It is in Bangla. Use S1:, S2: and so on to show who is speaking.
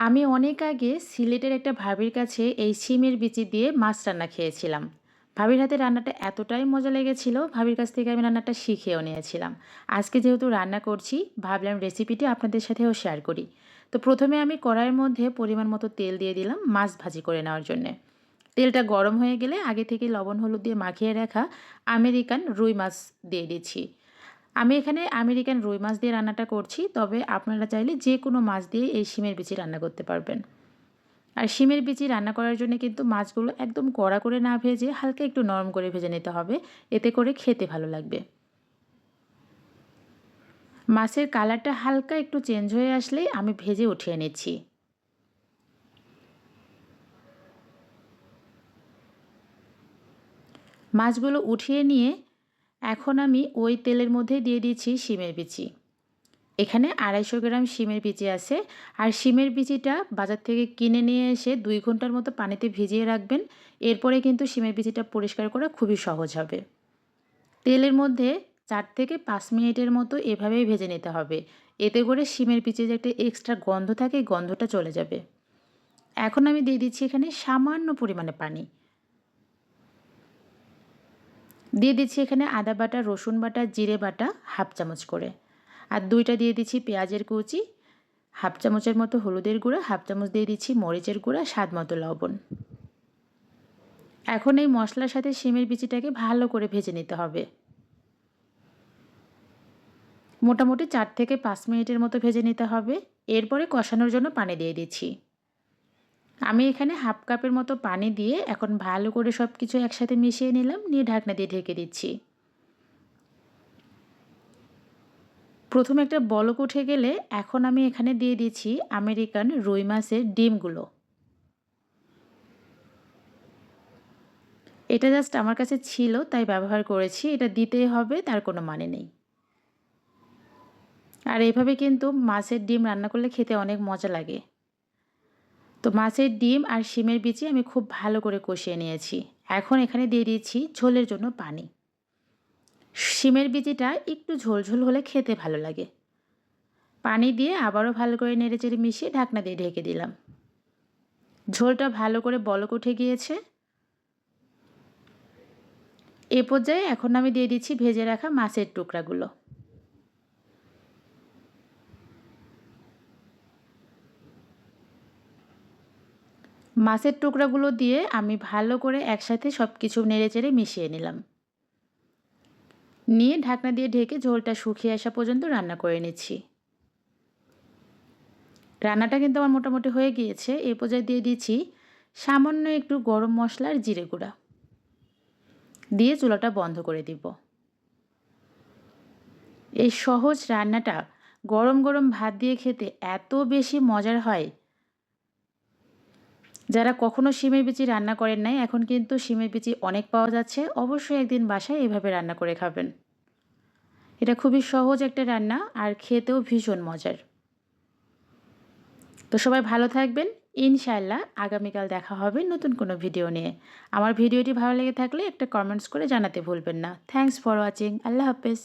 S1: আমি অনেক আগে সিলেটের একটা ভাবির কাছে এই সিমের বিচি দিয়ে মাছ রান্না খেয়েছিলাম। ভাবির হাতে রান্নাটা এতটাই মজা লেগেছিল, ভাবির কাছ থেকে আমি রান্নাটা শিখেও নিয়েছিলাম। আজকে যেহেতু রান্না করছি, ভাবলাম রেসিপিটি আপনাদের সাথেও শেয়ার করি। তো প্রথমে আমি কড়াইয়ের মধ্যে পরিমাণ মতো তেল দিয়ে দিলাম মাছ ভাজি করে নেওয়ার জন্যে। তেলটা গরম হয়ে গেলে আগে থেকে লবণ, হলুদ দিয়ে মাখিয়ে রাখা আমেরিকান রুই মাছ দিয়ে দিচ্ছি। আমি এখানে আমেরিকান রুই মাছ দিয়ে রান্নাটা করছি, তবে আপনারা চাইলে যে কোনো মাছ দিয়ে এই শিমের বিচি রান্না করতে পারবেন। আর শিমের বিচি রান্না করার জন্য কিন্তু মাছগুলো একদম কড়া করে না ভেজে হালকা একটু নরম করে ভেজে নিতে হবে, এতে করে খেতে ভালো লাগবে। মাছের কালারটা হালকা একটু চেঞ্জ হয়ে আসলেই আমি ভেজে উঠিয়ে নিচ্ছি। মাছগুলো উঠিয়ে নিয়ে এখন আমি ওই তেলের মধ্যে দিয়ে দিচ্ছি শিমের বিচি। এখানে আড়াইশো গ্রাম শিমের বিচি আছে। আর শিমের বিচিটা বাজার থেকে কিনে নিয়ে এসে দুই ঘণ্টার মতো পানিতে ভিজিয়ে রাখবেন। এরপরে কিন্তু শিমের বিচিটা পরিষ্কার করা খুবই সহজ হবে। তেলের মধ্যে চার থেকে পাঁচ মিনিটের মতো এভাবেই ভেজে নিতে হবে। এতে করে শিমের বিচি যে একটা এক্সট্রা গন্ধ থাকে, গন্ধটা চলে যাবে। এখন আমি দিয়ে দিচ্ছি এখানে সামান্য পরিমাণে পানি। দিয়ে দিচ্ছি এখানে আদা বাটা, রসুন বাটা, জিরে বাটা হাফ চামচ করে। আর দুইটা দিয়ে দিচ্ছি পেঁয়াজের কুচি, হাফ চামচের মতো হলুদের গুঁড়া, হাফ চামচ দিয়ে দিচ্ছি মরিচের গুঁড়া, স্বাদ মতো লবণ। এখন এই মশলার সাথে শিমের বিচিটাকে ভালো করে ভেজে নিতে হবে। মোটামুটি চার থেকে পাঁচ মিনিটের মতো ভেজে নিতে হবে। এরপরে কষানোর জন্য পানি দিয়ে দিচ্ছি। আমি এখানে হাফ কাপের মতো পানি দিয়ে এখন ভালো করে সব কিছু একসাথে মিশিয়ে নিলাম, নিয়ে ঢাকনা দিয়ে ঢেকে দিচ্ছি। প্রথমে একটা বলক উঠে গেলে এখন আমি এখানে দিয়ে দিচ্ছি আমেরিকান রুই মাছের ডিমগুলো। এটা জাস্ট আমার কাছে ছিল, তাই ব্যবহার করেছি, এটা দিতেই হবে, তার কোনো মানে নেই। আর এইভাবে কিন্তু মাছের ডিম রান্না করলে খেতে অনেক মজা লাগে। তো মাছের ডিম আর শিমের বিচি আমি খুব ভালো করে কষিয়ে নিয়েছি। এখন এখানে দিয়ে দিচ্ছি ঝোলের জন্য পানি। শিমের বিচিটা একটু ঝোলঝোল হলে খেতে ভালো লাগে। পানি দিয়ে আবারও ভালো করে নেড়েচেড়ে মিশিয়ে ঢাকনা দিয়ে ঢেকে দিলাম। ঝোলটা ভালো করে বলক উঠে গিয়েছে। এ পর্যায়ে এখন আমি দিয়ে দিচ্ছি ভেজে রাখা মাছের টুকরাগুলো। মাছের টুকরাগুলো দিয়ে আমি ভালো করে একসাথে সব কিছু নেড়েচেড়ে মিশিয়ে নিলাম। নিয়ে ঢাকনা দিয়ে ঢেকে ঝোলটা শুকিয়ে আসা পর্যন্ত রান্না করে নিচ্ছি। রান্নাটা কিন্তু আমার মোটামুটি হয়ে গিয়েছে। এই পর্যায়ে দিয়ে দিচ্ছি সামান্য একটু গরম মশলার জিরে গুঁড়া। দিয়ে চুলাটা বন্ধ করে দিব। এই সহজ রান্নাটা গরম গরম ভাত দিয়ে খেতে এত বেশি মজার হয় যারা কখনো শিমের বিচি রান্না করেন নাই, এখন কিন্তু শিমের বিচি অনেক পাওয়া যাচ্ছে। অবশ্যই একদিন বাসায় এভাবে রান্না করে খাবেন। এটা খুবই সহজ একটা রান্না আর খেতেও ভীষণ মজার। তো সবাই ভালো থাকবেন। ইনশাল্লাহ আগামীকাল দেখা হবে নতুন কোনো ভিডিও নিয়ে। আমার ভিডিওটি ভালো লেগে থাকলে একটা কমেন্টস করে জানাতে ভুলবেন না। থ্যাংকস ফর ওয়াচিং আল্লাহ হাফেজ।